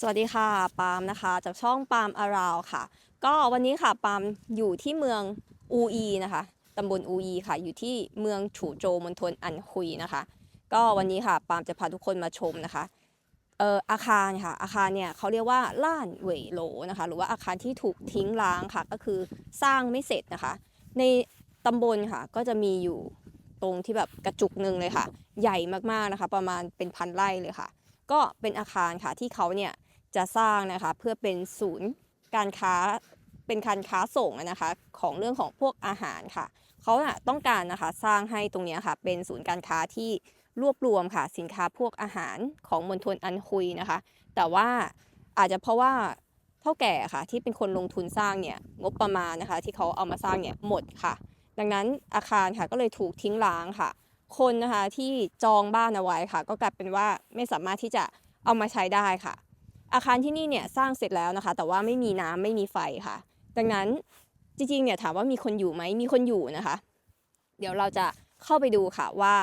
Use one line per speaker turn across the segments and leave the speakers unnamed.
สวัสดีค่ะปาล์มนะคะจากช่องปาล์มอาราวค่ะ ก็วันนี้ค่ะปาล์มอยู่ที่เมืองอูอีนะคะตำบลอูอีค่ะ อยู่ที่เมืองฉูโจมณฑลอันฮุยนะคะ ก็วันนี้ค่ะปาล์มจะพาทุกคนมาชมนะคะเอ่ออาคารค่ะอาคารเนี่ยเขาเรียกว่าล้านเวยโลนะคะ หรือว่าอาคารที่ถูกทิ้งร้างค่ะ ก็คือสร้างไม่เสร็จนะคะ ในตำบลค่ะก็จะมีอยู่ตรงที่แบบกระจุกหนึ่งเลยค่ะ ใหญ่มากๆนะคะ ประมาณเป็นพันไร่เลยค่ะ ก็เป็นอาคารค่ะที่เขาเนี่ย จะสร้างนะคะเพื่อเป็นศูนย์การค้าเป็นการค้าส่งนะคะของเรื่องของพวกอาหารค่ะเขาอะต้องการนะคะสร้างให้ตรงนี้ค่ะเป็นศูนย์การค้าที่รวบรวมค่ะสินค้าพวกอาหารของมณฑลอันฮุยนะคะ แต่ว่าอาจจะเพราะว่าเท่าแก่ค่ะที่เป็นคนลงทุนสร้างเนี่ยงบประมาณนะคะที่เขาเอามาสร้างเนี่ยหมดค่ะ ดังนั้นอาคารค่ะก็เลยถูกทิ้งร้างค่ะ คนนะคะที่จองบ้านเอาไว้ค่ะ ก็กลายเป็นว่าไม่สามารถที่จะเอามาใช้ได้ค่ะ อาคารที่นี่เนี่ยสร้างเสร็จแล้วนะคะ แต่ว่าไม่มีน้ำไม่มีไฟค่ะ ดังนั้นจริงๆเนี่ยถามว่ามีคนอยู่ไหมมีคนอยู่นะคะ เดี๋ยวเราจะเข้าไปดูค่ะว่า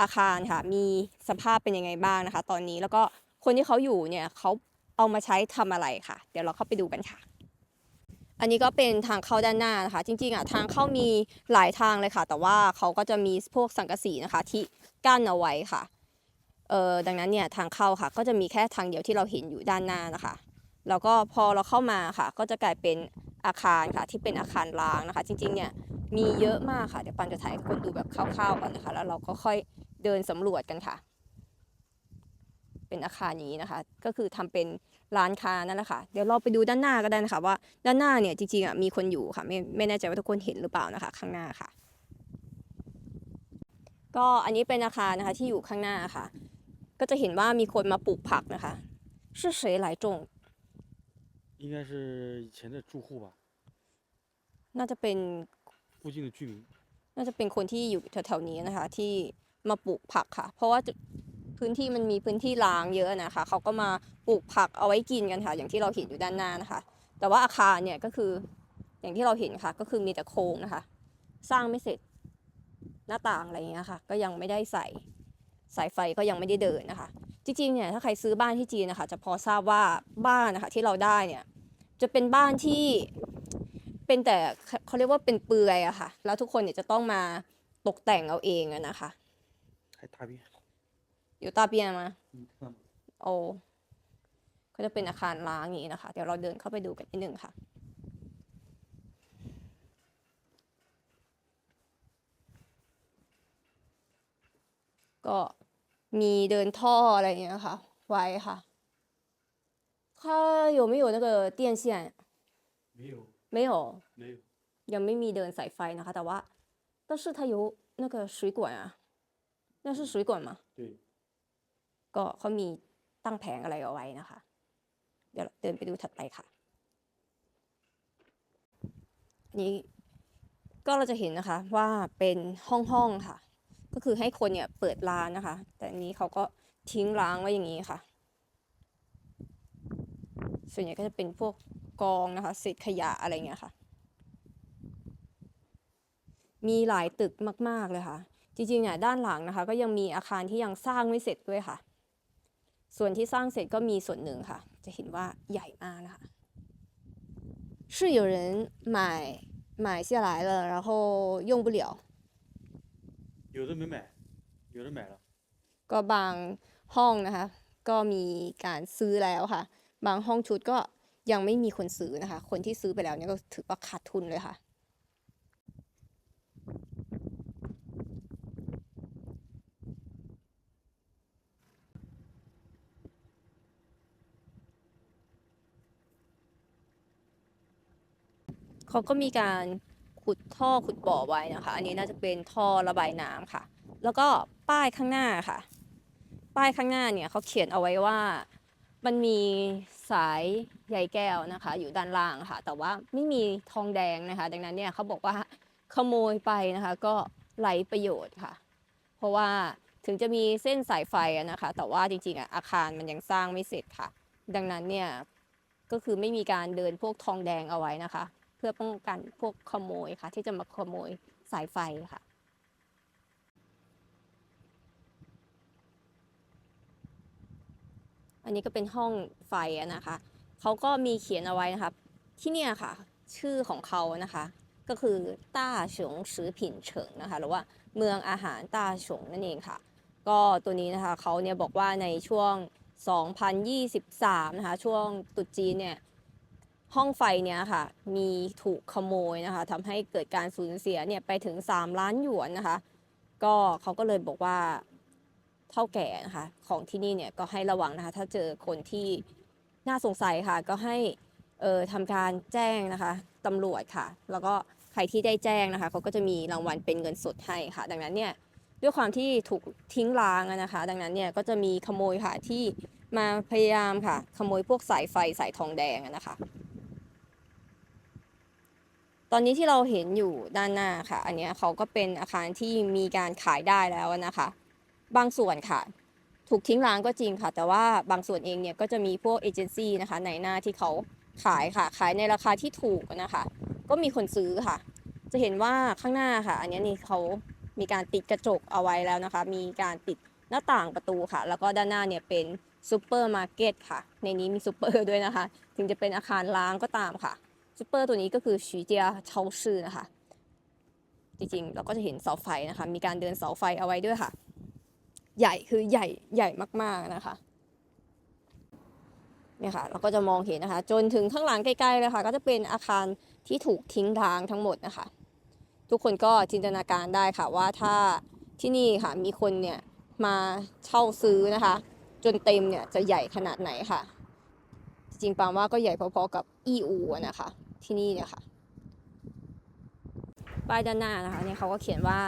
อาคารค่ะมีสภาพเป็นยังไงบ้างนะคะ ตอนนี้แล้วก็คนที่เขาอยู่เนี่ยเขาเอามาใช้ทำอะไรค่ะ เดี๋ยวเราเข้าไปดูกันค่ะ อันนี้ก็เป็นทางเข้าด้านหน้านะคะ จริงๆอะทางเข้ามีหลายทางเลยค่ะ แต่ว่าเขาก็จะมีพวกสังกะสีนะคะที่กั้นเอาไว้ค่ะ ดังนั้นเนี่ยทางเข้าค่ะ ก็จะมีแค่ทางเดียวที่เราเห็นอยู่ด้านหน้านะคะ แล้วก็พอเราเข้ามาค่ะ ก็จะกลายเป็นอาคารค่ะที่เป็นอาคารร้างนะคะ จริงๆเนี่ยมีเยอะมากค่ะ เดี๋ยวปันจะถ่ายให้คนดูแบบคร่าวๆก่อนนะคะ แล้วเราก็ค่อยเดินสำรวจกันค่ะ เป็นอาคารนี้นะคะ ก็คือทำเป็นร้านค้านั่นแหละค่ะ เดี๋ยวเราไปดูด้านหน้าก็ได้นะคะ ว่าด้านหน้าเนี่ยจริงๆอะมีคนอยู่ค่ะไม่ไม่แน่ใจว่าทุกคนเห็นหรือเปล่านะคะ ข้างหน้าค่ะ ก็อันนี้เป็นอาคารนะคะที่อยู่ข้างหน้าค่ะ ก็จะเห็นว่ามีคนมาปลูกผักนะคะ是谁来种
应该是以前的住户吧，
น่าจะเป็น
附近的居民。
น่าจะเป็นคนที่อยู่แถวๆนี้นะคะ ที่มาปลูกผักค่ะ เพราะว่าจุพื้นที่มันมีพื้นที่ร้างเยอะนะคะเขาก็มาปลูกผักเอาไว้กินกันค่ะ อย่างที่เราเห็นอยู่ด้านหน้านะคะ แต่ว่าอาคารเนี่ยก็คืออย่างที่เราเห็นค่ะ ก็คือมีแต่โครงนะคะ สร้างไม่เสร็จหน้าต่างอะไรอย่างเงี้ยค่ะ ก็ยังไม่ได้ใส่ สายไฟก็ยังไม่ได้เดินนะคะ จริงๆเนี่ยถ้าใครซื้อบ้านที่จีนนะคะจะพอทราบว่าบ้านนะคะที่เราได้เนี่ยจะเป็นบ้านที่เป็นแต่เขาเรียกว่าเป็นเปลือยอะค่ะ แล้วทุกคนเนี่ยจะต้องมาตกแต่งเอาเองอะนะคะอยู่ตาเปียมาโอ้ก็จะเป็นอาคารล้างอย่างนี้นะคะ เดี๋ยวเราเดินเข้าไปดูกันนิดนึงค่ะก็ มีเดินท่ออะไรอย่างเงี้ยค่ะ ไว้ค่ะ它有没有那个电线
没有
没有
没有
ยังไม่มีเดินสายไฟนะคะ แต่ว่า但是他有那个水管啊那是水管吗
对
ก็เขามีตั้งแผงอะไรเอาไว้นะคะ เดี๋ยวเดินไปดูถัดไปค่ะนี้ก็เราจะเห็นนะคะว่าเป็นห้องห้องค่ะ ก็คือให้คนเนี่ยเปิดร้านนะคะ แต่อันนี้เขาก็ทิ้งร้างไว้อย่างนี้ค่ะ ส่วนใหญ่ก็จะเป็นพวกกองนะคะเศษขยะอะไรเงี้ยค่ะ มีหลายตึกมาก ๆ เลยค่ะ จริงๆเนี่ยด้านหลังนะคะ ก็ยังมีอาคารที่ยังสร้างไม่เสร็จด้วยค่ะ ส่วนที่สร้างเสร็จก็มีส่วนหนึ่งค่ะ จะเห็นว่าใหญ่มากนะคะ是有人买买下来了然后用不了
有的没买，有的买了。
ก็บางห้องนะคะ ก็มีการซื้อแล้วค่ะ บางห้องชุดก็ยังไม่มีคนซื้อนะคะ คนที่ซื้อไปแล้วเนี่ยก็ถือว่าขาดทุนเลยค่ะ เขาก็มีการ ขุดท่อขุดบ่อไว้นะคะ อันนี้น่าจะเป็นท่อระบายน้ำค่ะ แล้วก็ป้ายข้างหน้าค่ะ ป้ายข้างหน้าเนี่ยเขาเขียนเอาไว้ว่ามันมีสายใยแก้วนะคะ อยู่ด้านล่างค่ะ แต่ว่าไม่มีทองแดงนะคะ ดังนั้นเนี่ยเขาบอกว่าขโมยไปนะคะ ก็ไร้ประโยชน์ค่ะ เพราะว่าถึงจะมีเส้นสายไฟนะคะ แต่ว่าจริงๆอะอาคารมันยังสร้างไม่เสร็จค่ะ ดังนั้นเนี่ยก็คือไม่มีการเดินพวกทองแดงเอาไว้นะคะ พื่อป้องกันพวกขโมยค่ะ ที่จะมาขโมยสายไฟค่ะอันนี้ก็เป็นห้องไฟนะคะ เขาก็มีเขียนเอาไว้นะคะ ที่เนี่ยค่ะ ชื่อของเขานะคะ ก็คือต้าฉงสือผินเฉิงนะคะ หรือว่าเมืองอาหารต้าฉงนั่นเองค่ะ ก็ตัวนี้นะคะเขาเนี่ยบอกว่าในช่วง 2023 นะคะ ช่วงตรุษจีนเนี่ย ห้องไฟเนี่ยค่ะมีถูกขโมยนะคะทำให้เกิดการสูญเสียเนี่ยไปถึง 3 ล้านหยวนนะคะ ก็เขาก็เลยบอกว่าเท่าแก่นะคะของที่นี่เนี่ยก็ให้ระวังนะคะ ถ้าเจอคนที่น่าสงสัยค่ะ ก็ให้เอ่อทำการแจ้งนะคะตำรวจค่ะ แล้วก็ใครที่ได้แจ้งนะคะเขาก็จะมีรางวัลเป็นเงินสดให้ค่ะ ดังนั้นเนี่ยด้วยความที่ถูกทิ้งร้างนะคะ ดังนั้นเนี่ยก็จะมีขโมยค่ะที่มาพยายามค่ะ ขโมยพวกสายไฟสายทองแดงนะคะ อนนี้ที่เราเห็นอยู่ด้านหน้าค่ะ อันนี้เขาก็เป็นอาคารที่มีการขายได้แล้วนะคะ บางส่วนค่ะ ถูกทิ้งร้างก็จริงค่ะ แต่ว่าบางส่วนเองเนี่ยก็จะมีพวกเอเจนซี่นะคะในหน้าที่เขาขายค่ะ ขายในราคาที่ถูกนะคะ ก็มีคนซื้อค่ะ จะเห็นว่าข้างหน้าค่ะ อันนี้นี่เขามีการติดกระจกเอาไว้แล้วนะคะ มีการติดหน้าต่างประตูค่ะ แล้วก็ด้านหน้าเนี่ยเป็นซูเปอร์มาร์เก็ตค่ะ ในนี้มีซูเปอร์ด้วยนะคะ ถึงจะเป็นอาคารร้างก็ตามค่ะ ซูเปอร์ตัวนี้ก็คือฉีเจียเชาชื่อนะคะ จริงๆ เราก็จะเห็นเสาไฟนะคะ มีการเดินเสาไฟเอาไว้ด้วยค่ะ ใหญ่คือใหญ่ใหญ่มากๆนะคะเนี่ยค่ะเราก็จะมองเห็นนะคะ จนถึงข้างหลังใกล้ๆเลยค่ะ ก็จะเป็นอาคารที่ถูกทิ้งร้างทั้งหมดนะคะ ทุกคนก็จินตนาการได้ค่ะว่าถ้าที่นี่ค่ะมีคนเนี่ยมาเช่าซื้อนะคะ จนเต็มเนี่ยจะใหญ่ขนาดไหนค่ะ จริงๆปามว่าก็ใหญ่พอๆกับอีอูนะคะ ที่นี่เนี่ยค่ะป้ายด้านหน้านะคะเนี่ยเขาก็เขียนว่า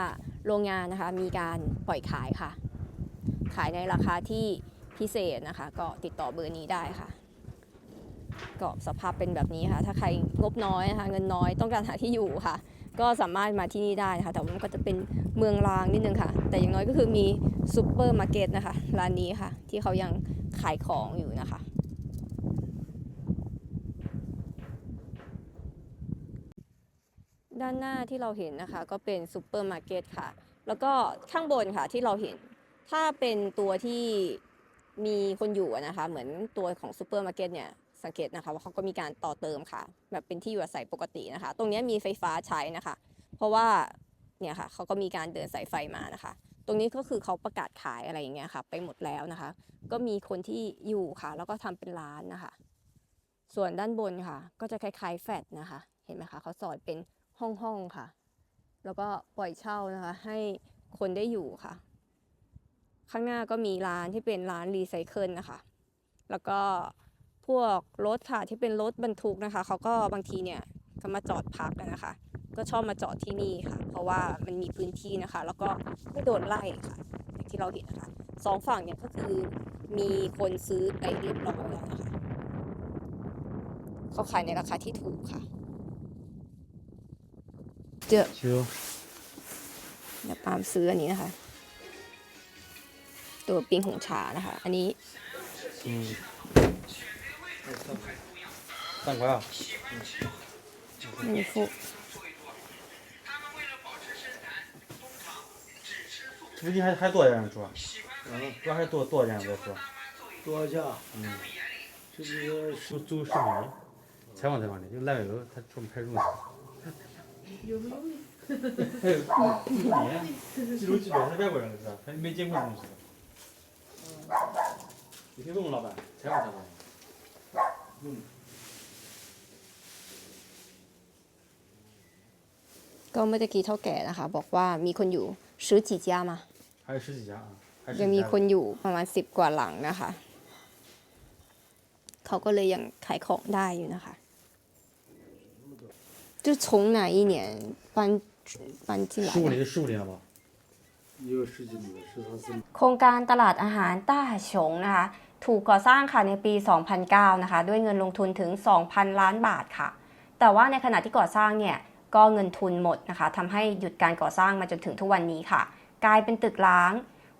โรงงานนะคะมีการปล่อยขายค่ะ ขายในราคาที่พิเศษนะคะ ก็ติดต่อเบอร์นี้ได้ค่ะก็สภาพเป็นแบบนี้ค่ะ ถ้าใครงบน้อยนะคะเงินน้อยต้องการหาที่อยู่ค่ะ ก็สามารถมาที่นี่ได้นะคะแต่ว่ามันก็จะเป็นเมืองรางนิดนึงค่ะ แต่อย่างน้อยก็คือมีซูเปอร์มาร์เก็ตนะคะร้านนี้ค่ะ ที่เขายังขายของอยู่นะคะ ด้านหน้าที่เราเห็นนะคะ ก็เป็นซูเปอร์มาร์เก็ตค่ะ แล้วก็ข้างบนค่ะที่เราเห็น ถ้าเป็นตัวที่มีคนอยู่นะคะ เหมือนตัวของซูเปอร์มาร์เก็ตเนี่ยสังเกตนะคะว่าเขาก็มีการต่อเติมค่ะ แบบเป็นที่อยู่อาศัยปกตินะคะ ตรงนี้มีไฟฟ้าใช้นะคะ เพราะว่าเนี่ยค่ะเขาก็มีการเดินสายไฟมานะคะ ตรงนี้ก็คือเขาประกาศขายอะไรอย่างเงี้ยค่ะ ไปหมดแล้วนะคะ ก็มีคนที่อยู่ค่ะ แล้วก็ทำเป็นร้านนะคะ ส่วนด้านบนค่ะ ก็จะคล้ายๆแฟลตนะคะ เห็นไหมคะเขาสอนเป็น ห้องๆค่ะ แล้วก็ปล่อยเช่านะคะ ให้คนได้อยู่ค่ะ ข้างหน้าก็มีร้านที่เป็นร้านรีไซเคิลนะคะ แล้วก็พวกรถค่ะที่เป็นรถบรรทุกนะคะเขาก็บางทีเนี่ยก็มาจอดพักกันนะคะ ก็ชอบมาจอดที่นี่ค่ะ เพราะว่ามันมีพื้นที่นะคะ แล้วก็ไม่โดนไล่ค่ะอย่างที่เราเห็นนะคะสองฝั่งเนี่ยก็คือมีคนซื้อไปเรียบร้อยแล้วนะคะเขาขายในราคาที่ถูกค่ะ เจอ
ชิว
เดี๋ยวปาล์มซื้ออันนี้นะคะ ตัวปิงหงชานะคะ อันนี้
嗯，三块啊，
มีฟุ
附近还还多少人住啊？
嗯，
主要还多多少人在住？
多少钱啊？
嗯，
这是
就走视频，采访采访的，就来了以后他专门拍录。 有录还有录音，记录几遍，他外国人是吧？他没见过这种事。你听懂了，老板？采访采访。嗯。
ก็เมื่อตะกี้เท่าแก่นะคะ บอกว่ามีคนอยู่ซื้อจีจ้ามา
还有十几家啊，还有
ยัง
十
มี
几家
คนอยู่ประมาณสิบกว่าหลังนะคะ เขาก็เลยยังขายของได้อยู่นะคะ 就从哪一年搬搬进来
十五
的
年就十五年了吧？
有十几年，十三四年。
โครงการตลาดอาหารต้าฉงนะคะ ถูกก่อสร้างค่ะในปี 2009 นะคะ ด้วยเงินลงทุนถึง 2,000 ล้านบาทค่ะ แต่ว่าในขณะที่ก่อสร้างเนี่ยก็เงินทุนหมดนะคะทำให้หยุดการก่อสร้างมาจนถึงทุกวันนี้ค่ะ กลายเป็นตึกร้าง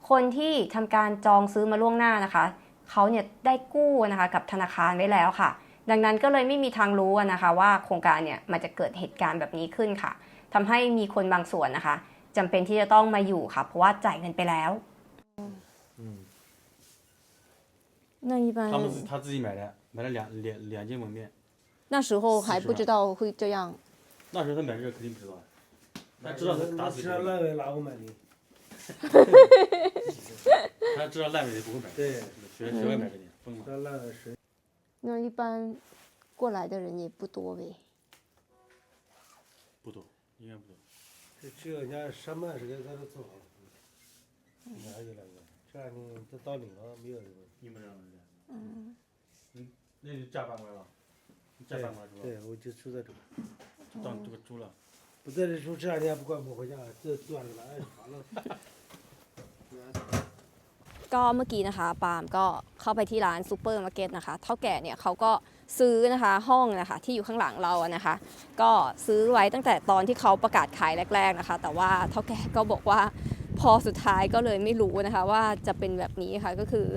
คนที่ทำการจองซื้อมาล่วงหน้านะคะ เขาเนี่ยได้กู้นะคะกับธนาคารไว้แล้วค่ะ ดังนั้นก็เลยไม่มีทางรู้อะนะคะ ว่าโครงการเนี่ยมันจะเกิดเหตุการณ์แบบนี้ขึ้นค่ะทำให้มีคนบางส่วนนะคะจำเป็นที่จะต้องมาอยู่ค่ะ เพราะว่าจ่ายเงินไปแล้ว
嗯，
那一般
他们是他自己买的，买了两两两斤蒙面。
那时候还
40
不知道会这样。
那时候他买这个肯定不知道，他知道他打
那
死谁，
吃烂尾哪个买的？
他知道烂尾的不会买，
对，
学学会买这点，疯了。
吃烂尾谁？
那一般过来的人也不多呗。
不多，应该不多。
这只要人家上班时间在这做好了，你还有两个，这两天这到领了没有人。
一模这样的。嗯。你那就加班过来了？你家
对
搬过来是吧？
对，我就住在这儿，
就当这个租了。
不在这住，这两天不管不回家，这断了来烦了。
ก็เมื่อกี้นะคะปาล์มก็เข้าไปที่ร้านซูเปอร์มาร์เก็ตนะคะเท่าแก่เนี่ยเขาก็ซื้อนะคะห้องนะคะที่อยู่ข้างหลังเราอะนะคะ ก็ซื้อไว้ตั้งแต่ตอนที่เขาประกาศขายแรก ๆนะคะ แต่ว่าเท่าแก่ก็บอกว่าพอสุดท้ายก็เลยไม่รู้นะคะว่าจะเป็นแบบนี้ค่ะก็คือ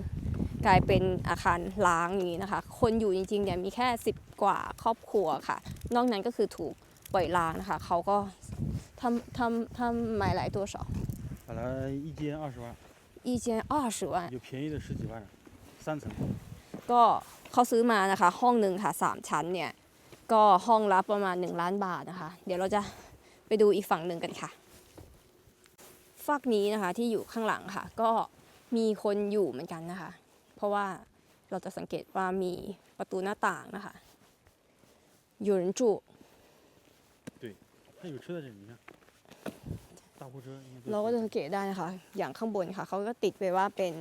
กลายเป็นอาคารล้างอย่างนี้นะคะ คนอยู่จริงๆเนี่ยมีแค่ 10 กว่าครอบครัวค่ะ นอกนั้นก็คือถูกปล่อยล้างนะคะเขาก็ทำทำทำ买来多少
本来一间二十万，
一间二十万
有便宜的十几万，三层。
ก็เขาซื้อมานะคะ ห้องหนึ่งค่ะสามชั้นเนี่ยก็ห้องละประมาณ 1 ล้านบาทนะคะ เดี๋ยวเราจะไปดูอีกฝั่งหนึ่งกันค่ะฝั่งนี้นะคะที่อยู่ข้างหลังค่ะ ก็มีคนอยู่เหมือนกันนะคะ เพราะว่าเราจะสังเกตว่ามีประตูหน้าต่างนะคะ有人住
他有车在这里，你看，大货车应该都
เราก็จะสังเกตได้นะคะ อย่างข้างบนค่ะ เขาก็ติดไปว่าเป็น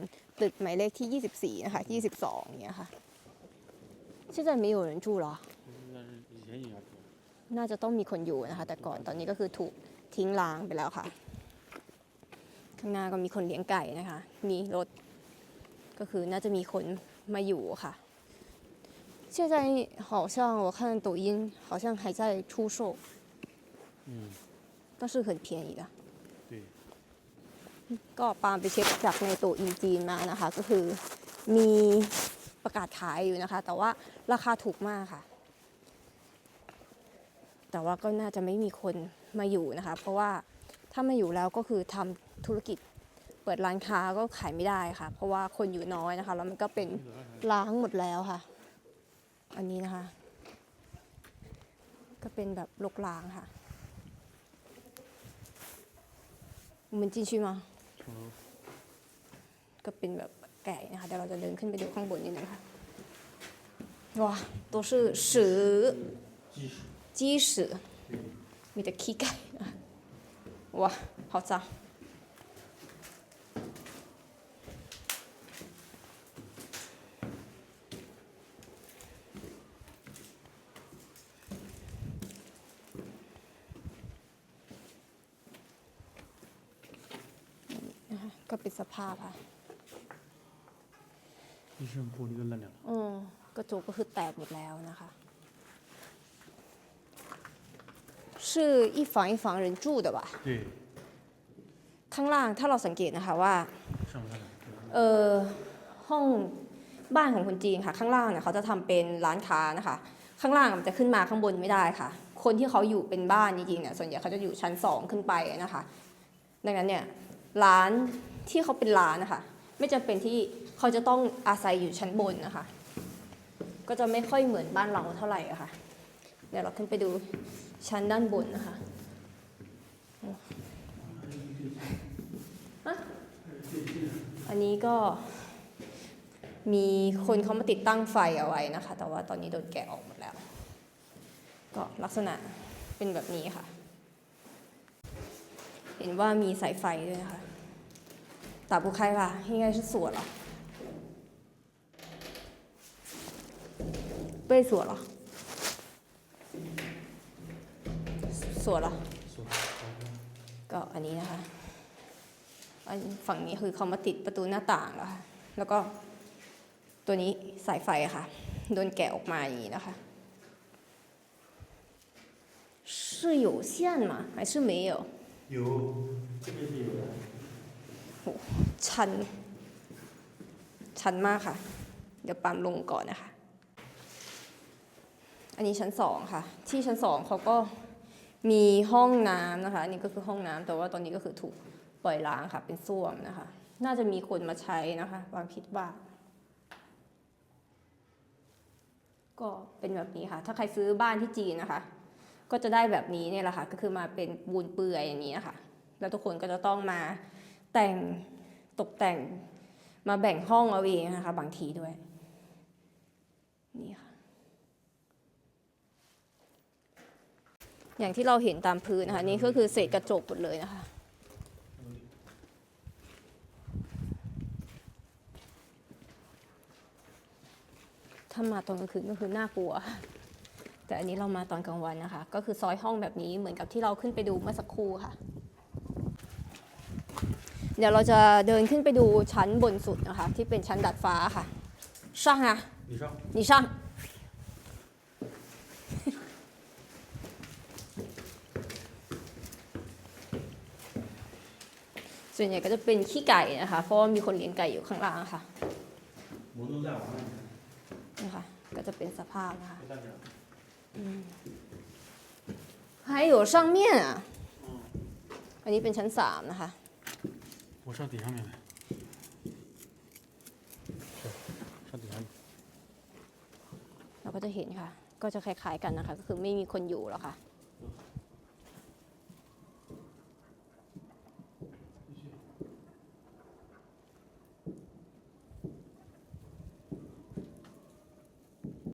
ตึกหมายเลขที่ 24 นะคะ 22เนี่ยค่ะ现在没有人住了
那是以前应该住。
น่าจะต้องมีคนอยู่นะคะ แต่ก่อนตอนนี้ก็คือถูกทิ้งร้างไปแล้วค่ะ ข้างหน้าก็มีคนเลี้ยงไก่นะคะ มีรถ ก็คือน่าจะมีคนมาอยู่ค่ะ现在好像我看抖音好像还在出售
嗯，
但是很便宜的
对，
ก็ปาล์มไปเช็คจากในตัวอีจีนมานะคะ ก็คือมีประกาศขายอยู่นะคะ แต่ว่าราคาถูกมากค่ะ แต่ว่าก็น่าจะไม่มีคนมาอยู่นะคะ เพราะว่าถ้ามาอยู่แล้วก็คือทำธุรกิจเปิดร้านค้าก็ขายไม่ได้ค่ะ เพราะว่าคนอยู่น้อยนะคะ แล้วมันก็เป็นล้างหมดแล้วค่ะ อันนี้นะคะ ก็เป็นแบบลกล้างค่ะมัน进去吗
上楼。
ก็เป็นแบบแก่นะคะเดี๋ยวเราจะเดินขึ้นไปดูข้างบนนิดนะคะว้าตัวชื่
อสื
อจีสือมีแต่ขี้ไก่ว้าเขาจ้脏 ก็เป็นสภาพค่ะ
一身玻璃都烂掉了。
อืมกระจกก็คือแตกหมดแล้วนะคะ是一房一房人住的吧
对，
ข้างล่างถ้าเราสังเกตนะคะว่า
上面看看。
เออห้องบ้านของคนจีนค่ะ ข้างล่างเนี่ยเขาจะทำเป็นร้านค้านะคะ ข้างล่างมันจะขึ้นมาข้างบนไม่ได้ค่ะ คนที่เขาอยู่เป็นบ้านจริงๆเนี่ยส่วนใหญ่เขาจะอยู่ชั้นสองขึ้นไปนะคะ ดังนั้นเนี่ยร้าน ที่เขาเป็นร้านนะคะ ไม่จำเป็นที่เขาจะต้องอาศัยอยู่ชั้นบนนะคะ ก็จะไม่ค่อยเหมือนบ้านเราเท่าไหร่ะค่ะเดี๋ยวเราขึ้นไปดูชั้นด้านบนนะคะอันนี้ก็มีคนเขามาติดตั้งไฟเอาไว้นะคะ แต่ว่าตอนนี้โดนแกะออกหมดแล้ว ก็ลักษณะเป็นแบบนี้ค่ะ เห็นว่ามีสายไฟด้วยนะคะ 打不开吧应该是锁了被锁了锁了ก็อันนี้นะคะอันฝั่งนี้คือเขามาติดประตูหน้าต่างแล้วค่ะแล้วก็ตัวนี้สายไฟอะค่ะ โดนแกะออกมาอย่างนี้นะคะ是有线吗还是没有
有，这边是有的。
ชัน ชันมากค่ะ เดี๋ยวปั๊มลงก่อนนะคะ อันนี้ชั้นสองค่ะ ที่ชั้นสองเขาก็มีห้องน้ำนะคะ อันนี้ก็คือห้องน้ำแต่ว่าตอนนี้ก็คือถูกปล่อยล้างค่ะ เป็นส้วมนะคะ น่าจะมีคนมาใช้นะคะวางคิดว่าก็เป็นแบบนี้ค่ะ ถ้าใครซื้อบ้านที่จีนนะคะ ก็จะได้แบบนี้เนี่ยแหละค่ะ ก็คือมาเป็นปูนเปื่อยอย่างนี้นะคะแล้วทุกคนก็จะต้องมา แต่งตกแต่งมาแบ่งห้องเอาเองนะคะบางทีด้วย นี่ค่ะ อย่างที่เราเห็นตามพื้นนะคะ นี่ก็คือเศษกระจกหมดเลยนะคะถ้ามาตอนกลางคืนก็คือน่ากลัว แต่อันนี้เรามาตอนกลางวันนะคะ ก็คือซอยห้องแบบนี้เหมือนกับที่เราขึ้นไปดูเมื่อสักครู่ค่ะ เดี๋ยวเราจะเดินขึ้นไปดูชั้นบนสุดนะคะ ที่เป็นชั้นดัดฟ้าค่ะช่างอะ
你上。
你上ส่วนใหญ่ก็จะเป็นขี้ไก่นะคะ เพราะว่ามีคนเลี้ยงไก่อยู่ข้างล่างค่ะ
摩托在往上，
นี่ค่ะ ก็จะเป็นสภาพนะคะ
就在这儿。
还有上面อ่ะ อันนี้เป็นชั้นสามนะคะ
我上底下面来。是，上底下面。
เราก็จะเห็นค่ะ ก็จะคล้ายๆกันนะคะ ก็คือไม่มีคนอยู่แล้วค่ะ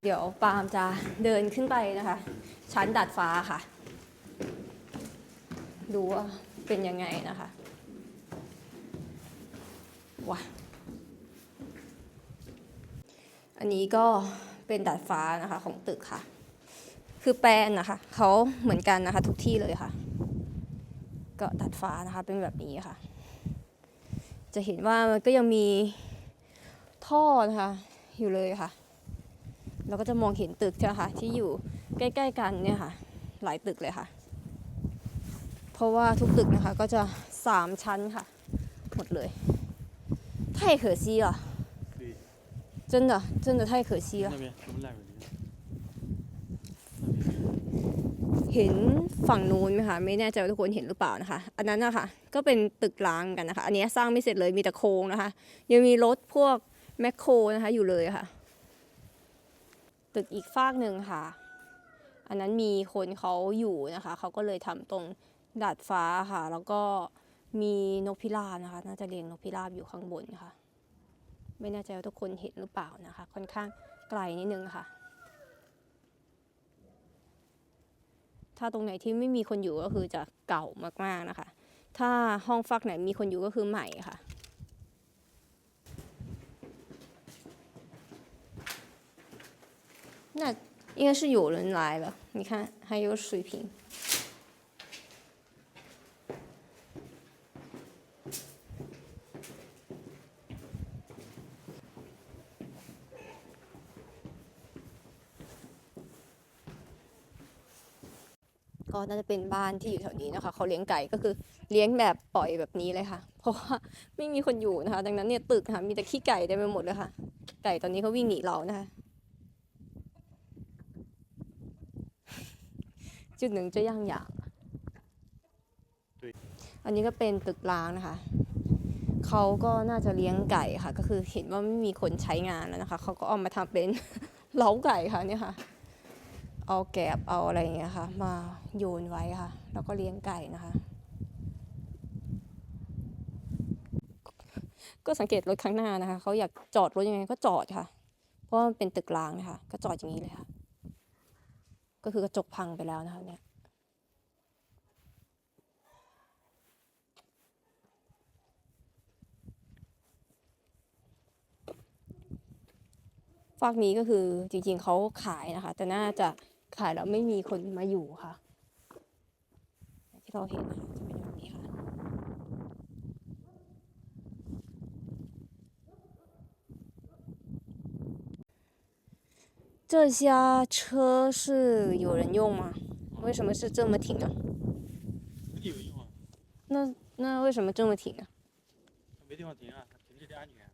เดี๋ยวปาล์มจะเดินขึ้นไปนะคะ ชั้นดาดฟ้าค่ะ ดูว่าเป็นยังไงนะคะ ว้าอันนี้ก็เป็นดาดฟ้านะคะของตึกค่ะ คือแปลนนะคะเขาเหมือนกันนะคะทุกที่เลยค่ะ ก็ดาดฟ้านะคะเป็นแบบนี้ค่ะ จะเห็นว่ามันก็ยังมีท่อนะคะอยู่เลยค่ะ เราก็จะมองเห็นตึกนะคะที่อยู่ใกล้ๆกันเนี่ยค่ะ หลายตึกเลยค่ะ เพราะว่าทุกตึกนะคะก็จะสามชั้นค่ะ หมดเลย 太可惜了
对，
真的真的太可惜了
那边什么烂尾林？
เห็นฝั่งนู้นไหมคะไม่แน่ใจว่าทุกคนเห็นหรือเปล่านะคะ อันนั้นนะคะก็เป็นตึกร้างกันนะคะ อันนี้สร้างไม่เสร็จเลยมีแต่โครงนะคะ ยังมีรถพวกแมคโครนะคะอยู่เลยค่ะ ตึกอีกฟากหนึ่งค่ะ อันนั้นมีคนเขาอยู่นะคะเขาก็เลยทำตรงดาดฟ้าค่ะ แล้วก็ มีนกพิราบนะคะ น่าจะเลี้ยงนกพิราบอยู่ข้างบนค่ะ ไม่แน่ใจว่าทุกคนเห็นหรือเปล่านะคะ ค่อนข้างไกลนิดนึงค่ะ ถ้าตรงไหนที่ไม่มีคนอยู่ก็คือจะเก่ามากๆนะคะ ถ้าห้องฟักไหนมีคนอยู่ก็คือใหม่ค่ะ 那应该是有人来了，你看还有水瓶。 น่าจะเป็นบ้านที่อยู่แถวนี้นะคะ เขาเลี้ยงไก่ก็คือเลี้ยงแบบปล่อยแบบนี้เลยค่ะ เพราะว่าไม่มีคนอยู่นะคะ ดังนั้นเนี่ยตึกค่ะมีแต่ขี้ไก่เต็มไปหมดเลยค่ะ ไก่ตอนนี้เขาวิ่งหนีเรานะคะ จุดหนึ่งจะย่างอย่าง อันนี้ก็เป็นตึกร้างนะคะเขาก็น่าจะเลี้ยงไก่ค่ะ ก็คือเห็นว่าไม่มีคนใช้งานแล้วนะคะ เขาก็เอามาทำเป็นเล้าไก่ค่ะเนี่ยค่ะ เอาแกบเอาอะไรอย่างเงี้ยค่ะ มาโยนไว้ค่ะ แล้วก็เลี้ยงไก่นะคะ ก็สังเกตรถข้างหน้านะคะเขาอยากจอดรถยังไงก็จอดค่ะ เพราะว่ามันเป็นตึกร้างนะคะก็จอดอย่างนี้เลยค่ะ ก็คือกระจกพังไปแล้วนะคะเนี่ยฝากนี้ก็คือจริงๆเขาขายนะคะ แต่น่าจะ ขายแล้วไม่มีคนมาอยู่ค่ะอย่างที่เราเห็นนะคะจะเป็นแบบนี้ค่ะ 这家车是有人用吗？为什么是这么停啊？
肯定有用啊，
那那为什么这么停啊？
没地方停啊，停这里安全。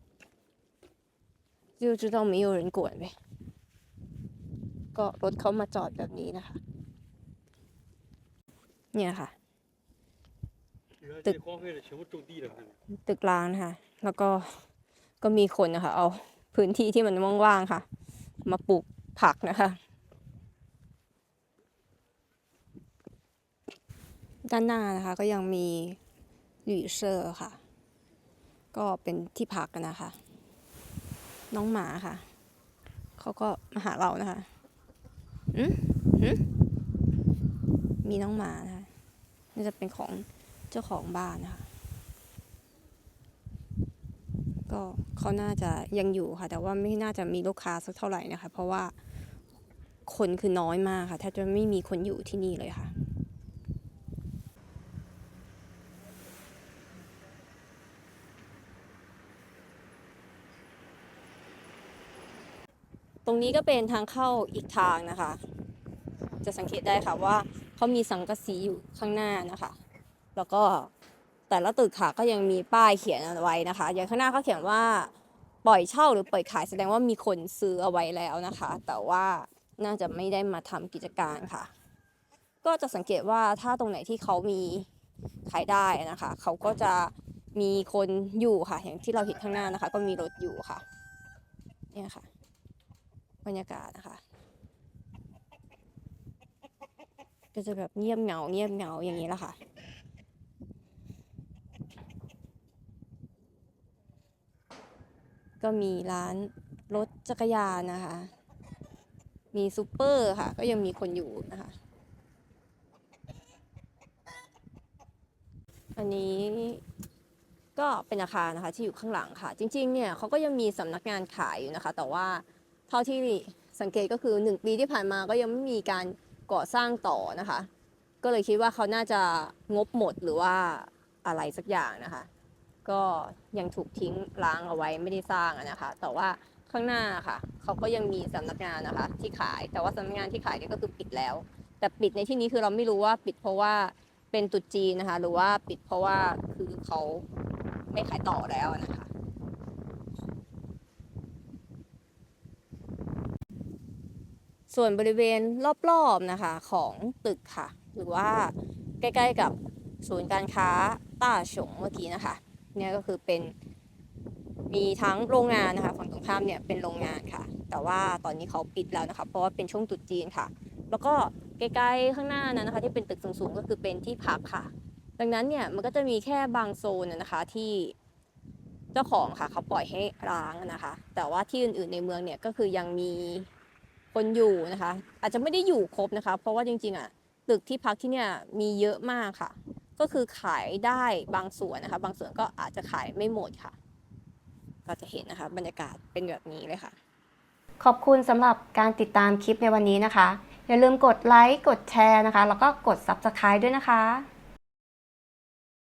就知道没有人管呗 ก็รถเขามาจอดแบบนี้นะคะ เนี่ยค่ะ
ตึก
ตึกล้างนะคะ แล้วก็ก็มีคนนะคะ เอาพื้นที่ที่มันว่างๆค่ะ มาปลูกผักนะคะ ด้านหน้านะคะก็ยังมีหลุเซอร์ค่ะ ก็เป็นที่พักกันนะคะ น้องหมาค่ะ เขาก็มาหาเรานะคะ อืมอืมมีน้องหมานะคะน่าจะเป็นของเจ้าของบ้านนะคะ ก็เขาน่าจะยังอยู่ค่ะ แต่ว่าไม่น่าจะมีลูกค้าสักเท่าไหร่นะคะ เพราะว่าคนคือน้อยมากค่ะแทบจะไม่มีคนอยู่ที่นี่เลยค่ะ ตรงนี้ก็เป็นทางเข้าอีกทางนะคะ จะสังเกตได้ค่ะว่าเขามีสังกะสีอยู่ข้างหน้านะคะ แล้วก็แต่ละตึกค่ะก็ยังมีป้ายเขียนเอาไว้นะคะ อย่างข้างหน้าเขาเขียนว่าปล่อยเช่าหรือปล่อยขายแสดงว่ามีคนซื้อเอาไว้แล้วนะคะ แต่ว่าน่าจะไม่ได้มาทำกิจการค่ะ ก็จะสังเกตว่าถ้าตรงไหนที่เขามีขายได้นะคะ เขาก็จะมีคนอยู่ค่ะ อย่างที่เราเห็นข้างหน้านะคะ ก็มีรถอยู่ค่ะ เนี่ยค่ะ รรยากาศนะคะ ก็จะแบบเงียบเหงาเงียบเหงาอย่างนี้แหละค่ะก็มีร้านรถจักรยานนะคะ มีซูเปอร์ค่ะ ก็ยังมีคนอยู่นะคะ อันนี้ก็เป็นอาคารนะคะที่อยู่ข้างหลังค่ะ จริง ๆ เนี่ยเขาก็ยังมีสำนักงานขายอยู่นะคะ แต่ว่า เท่าที่สังเกตก็คือ 1 ปีที่ผ่านมาก็ยังไม่มีการก่อสร้างต่อนะคะ ก็เลยคิดว่าเขาน่าจะงบหมดหรือว่าอะไรสักอย่างนะคะ ก็ยังถูกทิ้งร้างเอาไว้ไม่ได้สร้างนะคะ แต่ว่าข้างหน้าค่ะเขาก็ยังมีสำนักงานนะคะ ที่ขายแต่ว่าสำนักงานที่ขายเนี่ยก็คือปิดแล้ว แต่ปิดในที่นี้คือเราไม่รู้ว่าปิดเพราะว่าเป็นตุจีนะคะ หรือว่าปิดเพราะว่าคือเขาไม่ขายต่อแล้วนะคะ ส่วนบริเวณรอบๆนะคะของตึกค่ะ หรือว่าใกล้ๆกับศูนย์การค้าต้าฉงเมื่อกี้นะคะ เนี่ยก็คือเป็นมีทั้งโรงงานนะคะฝั่งตรงข้ามเนี่ยเป็นโรงงานค่ะ แต่ว่าตอนนี้เขาปิดแล้วนะคะ เพราะว่าเป็นช่วงตรุษจีนค่ะ แล้วก็ใกล้ๆข้างหน้านั้นนะคะ ที่เป็นตึกสูงๆก็คือเป็นที่พักค่ะ ดังนั้นเนี่ยมันก็จะมีแค่บางโซนนะนะคะที่เจ้าของค่ะเขาปล่อยให้ร้างนะคะ แต่ว่าที่อื่นๆในเมืองเนี่ยก็คือยังมี คนอยู่นะคะ อาจจะไม่ได้อยู่ครบนะคะ เพราะว่าจริงๆอะตึกที่พักที่เนี่ยมีเยอะมากค่ะ ก็คือขายได้บางส่วนนะคะ บางส่วนก็อาจจะขายไม่หมดค่ะ ก็จะเห็นนะคะ บรรยากาศเป็นแบบนี้เลยค่ะ ขอบคุณสำหรับการติดตามคลิปในวันนี้นะคะ อย่าลืมกดไลค์กดแชร์นะคะ แล้วก็กด Subscribe ด้วยนะคะ